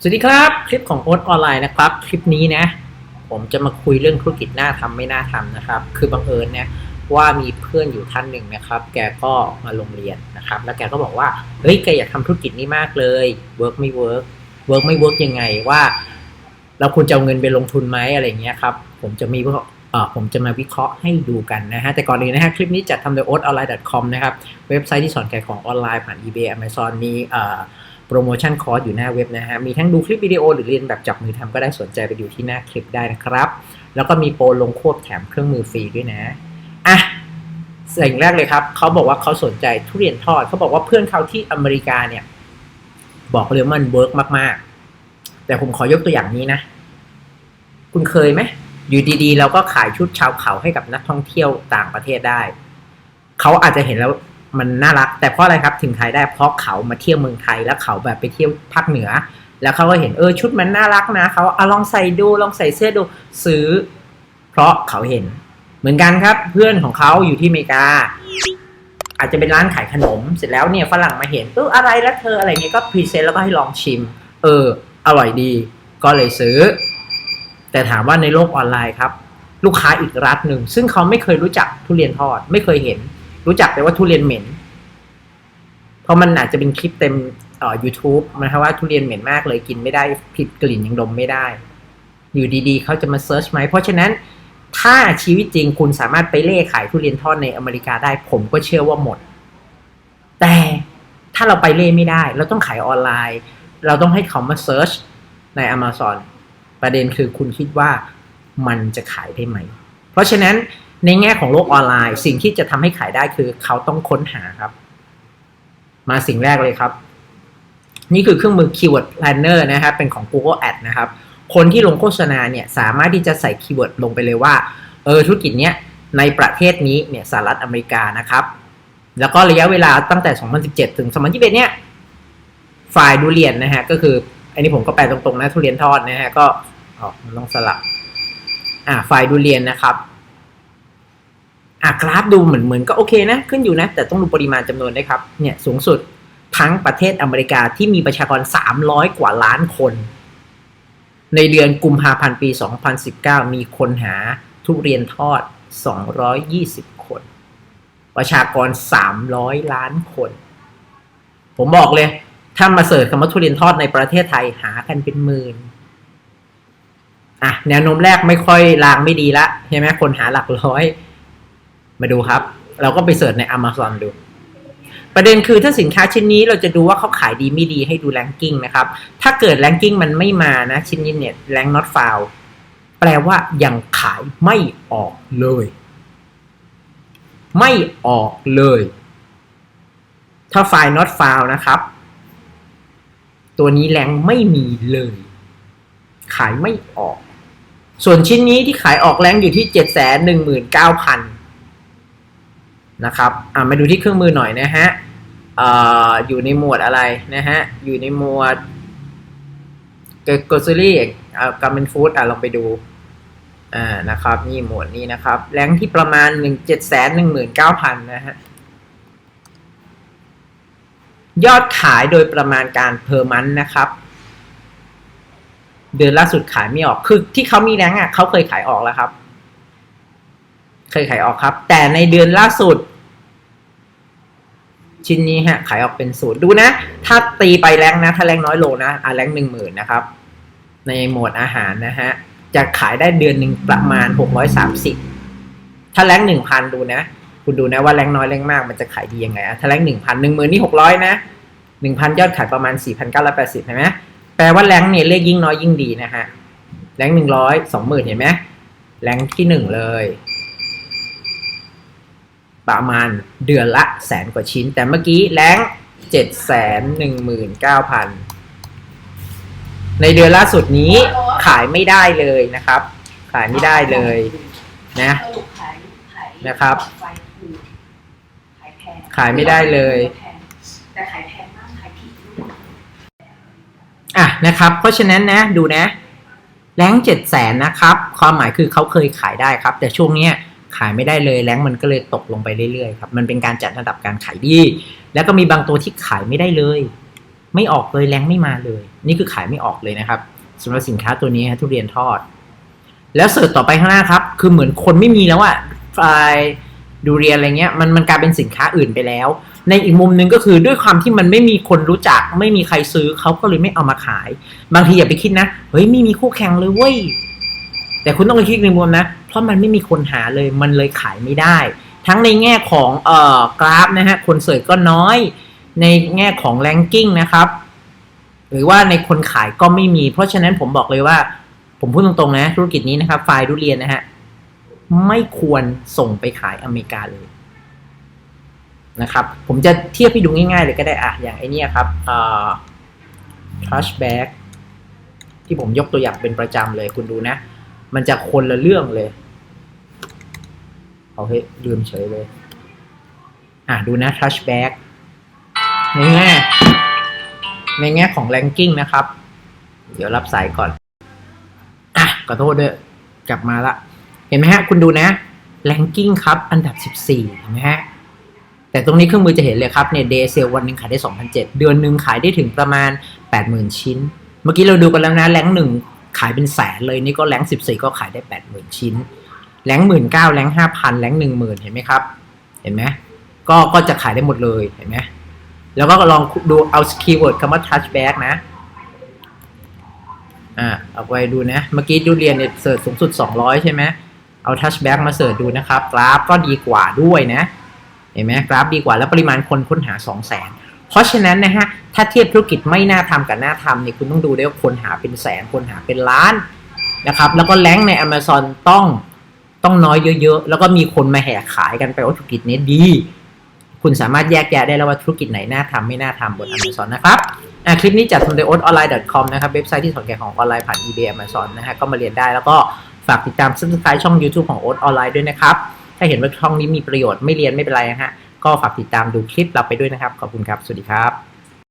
สวัสดีครับคลิปของโอ๊ตออนไลน์นะครับ คลิปนี้นะ ผมจะมาคุยเรื่องธุรกิจน่าทำไม่น่าทำนะครับ คือบังเอิญเนี่ยว่ามีเพื่อนอยู่ท่านหนึ่งนะครับ แกก็มาโรงเรียนนะครับ แล้วแกก็บอกว่าเฮ้ยแกอยากทำธุรกิจนี้มากเลยเวิร์กไม่เวิร์กเวิร์กไม่เวิร์กยังไงว่าเราควรจะเอาเงินไปลงทุนไหมอะไรเงี้ยครับผมจะมีเอ่อผมจะมาวิเคราะห์ให้ดูกันนะฮะ แต่ก่อนอื่นนะฮะ คลิปนี้จัดทำโดย o a t o n l i n e c o m นะครับ เว็บไซต์ที่สอนขายของออนไลน์ผ่าน eBay Amazon มีเอ่อ โปรโมชั่นคอร์สอยู่หน้าเว็บนะฮะ มีทั้งดูคลิปวิดีโอหรือเรียนแบบจับมือทำก็ได้สนใจไปดูที่หน้าคลิปได้นะครับ แล้วก็มีโปรลงควบแถมเครื่องมือฟรีด้วยนะ อะสิ่งแรกเลยครับ เขาบอกว่าเขาสนใจทุเรียนทอด เขาบอกว่าเพื่อนเขาที่อเมริกาเนี่ย บอกเลยว่ามันเวิร์กมาก ๆ แต่ผมขอยกตัวอย่างนี้นะ คุณเคยไหมอยู่ดีๆ เราก็ขายชุดชาวเขาให้กับนักท่องเที่ยวต่างประเทศได้ เขาอาจจะเห็นแล้ว มันน่ารัก แต่เพราะอะไรครับถึงขายได้เพราะเขามาเที่ยวเมืองไทยแล้วเขาแบบไปเที่ยวภาคเหนือ แล้วเขาก็เห็นเออชุดมันน่ารักนะเขาเอาลองใส่ดูลองใส่เสื้อดูซื้อ เพราะเขาเห็น เหมือนกันครับ เพื่อนของเขาอยู่ที่อเมริกา อาจจะเป็นร้านขายขนม เสร็จแล้วเนี่ยฝรั่งมาเห็นเอออะไรแล้วเธออะไรเงี้ยก็พรีเซนต์แล้วก็ให้ลองชิม เออ อร่อยดี ก็เลยซื้อ แต่ถามว่าในโลกออนไลน์ครับ ลูกค้าอีกรัฐหนึ่งซึ่งเขาไม่เคยรู้จักทุเรียนทอดไม่เคยเห็น รู้จักแต่ว่าทุเรียนเหม็น เพราะมันอาจจะเป็นคลิปเต็มเอ่อ YouTube นะครับว่าทุเรียนเหม็นมากเลยกินไม่ได้ผิดกลิ่นยังดมไม่ได้ อยู่ดีๆ เขาจะมาเซิร์ชไหม เพราะฉะนั้นถ้าชีวิตจริงคุณสามารถไปเล่ขายทุเรียนทอดในอเมริกาได้ ผมก็เชื่อว่าหมด แต่ถ้าเราไปเล่ไม่ได้ เราต้องขายออนไลน์ เราต้องให้เขามาเซิร์ชใน Amazon ประเด็นคือคุณคิดว่ามันจะขายได้ไหม เพราะฉะนั้น ในแง่ของโลกออนไลน์ สิ่งที่จะทำให้ขายได้คือเขาต้องค้นหาครับ มาสิ่งแรกเลยครับ นี่คือเครื่องมือ Keyword Planner นะครับเป็นของ Google Ad นะครับ คนที่ลงโฆษณาเนี่ยสามารถที่จะใส่คีย์เวิร์ดลงไปเลยว่าเออธุรกิจเนี้ยในประเทศนี้เนี่ยสหรัฐอเมริกานะครับ แล้วก็ระยะเวลาตั้งแต่ 2017 ถึง 2021 เนี่ยฝ่ายดูเรียนนะฮะก็คืออันนี้ผมก็แปลตรงๆนะทุเรียนทอดนะฮะก็อ๋อมันต้องสลับอ่าฝ่ายดูเรียนนะครับ อะกราฟดูเหมือนเหมือนก็โอเคนะขึ้นอยู่นะ แต่ต้องดูปริมาณจำนวนด้ครับเนี่ยสูงสุดทั้งประเทศอเมริกาที่มีประชากร 300 กว่าล้านคน ในเดือนกุมภาพันธ์ปี 2019 มีคนหาทุเรียนทอด 220 คน ประชากร 300 ล้านคน ผมบอกเลย ถ้ามาเสิร์ชคำว่าทุเรียนทอดในประเทศไทยหากันเป็นหมื่นอะแนวโน้มแรกไม่ค่อยลางไม่ดีละใช่ไหมคนหาหลักร้อย มาดูครับ เราก็ไปเสิร์ชใน Amazon ดู ประเด็นคือถ้าสินค้าชิ้นนี้เราจะดูว่าเขาขายดีไม่ดีให้ดูแรงกิ้งนะครับ ถ้าเกิดแรงกิ้งมันไม่มานะชิ้นนี้เนี่ยแรง not found แปลว่ายังขายไม่ออกเลย ไม่ออกเลย ถ้าไฟล์ not found นะครับ ตัวนี้แรงไม่มีเลย ขายไม่ออก ส่วนชิ้นนี้ที่ขายออกแรงอยู่ที่เจ็ดแสนห นะครับอ่ามาดูที่เครื่องมือหน่อยนะฮะอ่อยู่ในหมวดอะไรนะฮะ อยู่ในหมวดเกอร์ซรี่อ่าการเป็นฟู้ดอะลองไปดูอ่านะครับนี่หมวดนี้นะครับแรงที่ประมาณหนึ่งเจ็ดแสนหนึ่งหมื่นเก้าพันนะฮะ ยอดขายโดยประมาณการเพอร์มันนะครับ เดือนล่าสุดขายไม่ออก คือที่เขามีแรงอะเขาเคยขายออกแล้วครับ เคยขายออกครับ แต่ในเดือนล่าสุด ชิ้นนี้ฮะขายออกเป็นศูนย์ดูนะ ถ้าตีไปแรงนะ ถ้าแรงน้อยโลนะอะแรงหนึ่งหมื่นนะครับ ในหมวดอาหารนะฮะจะขายได้เดือนหนึ่งประมาณหกร้อยสามสิบถ้าแรงหนึ่งพันดูนะ คุณดูนะว่าแรงน้อยแรงมากมันจะขายดียังไงอะถ้าแรงหนึ่งพันหนึ่งหมื่นนี่หกร้อยนะหนึ่งพันยอดขายประมาณสี่พันเก้าร้อยแปดสิบเห็นไหมแปลว่าแรงเนี่ยเลขยิ่งน้อยยิ่งดีนะฮะแรงหนึ่งร้อยสองหมื่นเห็นไหมแรงที่หนึ่งเลย ประมาณเดือนละแสนกว่าชิ้น แต่เมื่อกี้แรงเจ็ดแสนหนึ่งหมื่นเก้าพันในเดือนล่าสุดนี้ขายไม่ได้เลยนะครับ ขายไม่ได้เลยนะนะครับ ขายไม่ได้เลยแต่ขายแพงมากขายผิดด้วยอะนะครับ เพราะฉะนั้นนะดูนะแรงเจ็ดแสนนะครับ ความหมายคือเขาเคยขายได้ครับ แต่ช่วงเนี้ย ขายไม่ได้เลยแรงมันก็เลยตกลงไปเรื่อยๆครับมันเป็นการจัดระดับการขายดี แล้วก็มีบางตัวที่ขายไม่ได้เลย ไม่ออกเลยแรงไม่มาเลย นี่คือขายไม่ออกเลยนะครับสำหรับสินค้าตัวนี้ฮะทุเรียนทอด แล้วเสิร์ชต่อไปข้างหน้าครับ คือเหมือนคนไม่มีแล้วอะฟลายดูเรียนอะไรเงี้ยมันมันกลายเป็นสินค้าอื่นไปแล้ว ในอีกมุมหนึ่งก็คือด้วยความที่มันไม่มีคนรู้จัก ไม่มีใครซื้อเขาก็เลยไม่เอามาขาย บางทีอย่าไปคิดนะเฮ้ยไม่มีคู่แข่งเลยเว้ยแต่คุณต้องไปคิดในมุมนะ เพราะมันไม่มีคนหาเลยมันเลยขายไม่ได้ ทั้งในแง่ของเอ่อกราฟนะฮะคนเสิร์ชก็น้อย ในแง่ของแรงกิ้งนะครับหรือว่าในคนขายก็ไม่มี เพราะฉะนั้นผมบอกเลยว่า ผมพูดตรงๆนะ ธุรกิจนี้นะครับไฟล์ทุเรียนนะฮะไม่ควรส่งไปขายอเมริกาเลยนะครับ ผมจะเทียบให้ดูง่ายๆเลยก็ได้อะอย่างไอเนี้ยครับเอ่อ trash bag ที่ผมยกตัวอย่างเป็นประจำเลยคุณดูนะ มันจะคนละเรื่องเลย เอาเฮ้ยลืมเฉยเลย อะดูนะ trash bag ในแง่ในแง่ของ ranking นะครับ เดี๋ยวรับสายก่อน อะขอโทษด้วยกลับมาละ เห็นไหมฮะ คุณดูนะ ranking ครับ อันดับ 14 เห็นไหมฮะแต่ตรงนี้เครื่องมือจะเห็นเลยครับเนี่ยเดย์เซลวันหนึ่งขายได้ 2,007 เดือนหนึ่งขายได้ถึงประมาณ 80,000 ชิ้น เมื่อกี้เราดูกันแล้วนะแรงหนึ่ง ขายเป็นแสนเลยนี่ก็แรง14ก็ขายได้80,000ชิ้นแรงหมื่นเก้าแรงห้าพันแรงหนึ่งหมื่นเห็นไหมครับ เห็นไหมก็ก็จะขายได้หมดเลยเห็นไหมแล้วก็ลองดูเอาคีย์เวิร์ดคำว่า touch back นะอ่าเอาไปดูนะ เมื่อกี้ดูเรียนเนี่ยเสิร์ชสูงสุด 200 ใช่ไหมเอา touch back มาเสิร์ชดูนะครับ กราฟก็ดีกว่าด้วยนะ เห็นไหมกราฟดีกว่าแล้วปริมาณคนค้นหา 2 0 0 0 0 0 เพราะฉะนั้นนะฮะถ้าเทียบธุรกิจไม่น่าทำกับน่าทำเนี่ยคุณต้องดูด้วยว่าคนหาเป็นแสนคนหาเป็นล้านนะครับแล้วก็แรงใน Amazon ต้องต้องน้อยเยอะๆ แล้วก็มีคนมาแห่ขายกันไปว่าธุรกิจนี้ดี คุณสามารถแยกแยะได้แล้วว่าธุรกิจไหนน่าทำไม่น่าทำบน Amazon นะครับคลิปนี้จัดทำโดย o t o n l i n e c o m นะครับ เว็บไซต์ที่สอนแก่ของออนไลน์ผ่าน eBay Amazon นะฮะก็มาเรียนได้แล้วก็ฝากติดตาม subscribe ช่อง YouTube ของ o t Online ด้วยนะครับ ถ้าเห็นว่าช่องนี้มีประโยชน์ไม่เรียนไม่เป็นไรนะฮะ ก็ฝากติดตามดูคลิปเราไปด้วยนะครับ ขอบคุณครับ สวัสดีครับ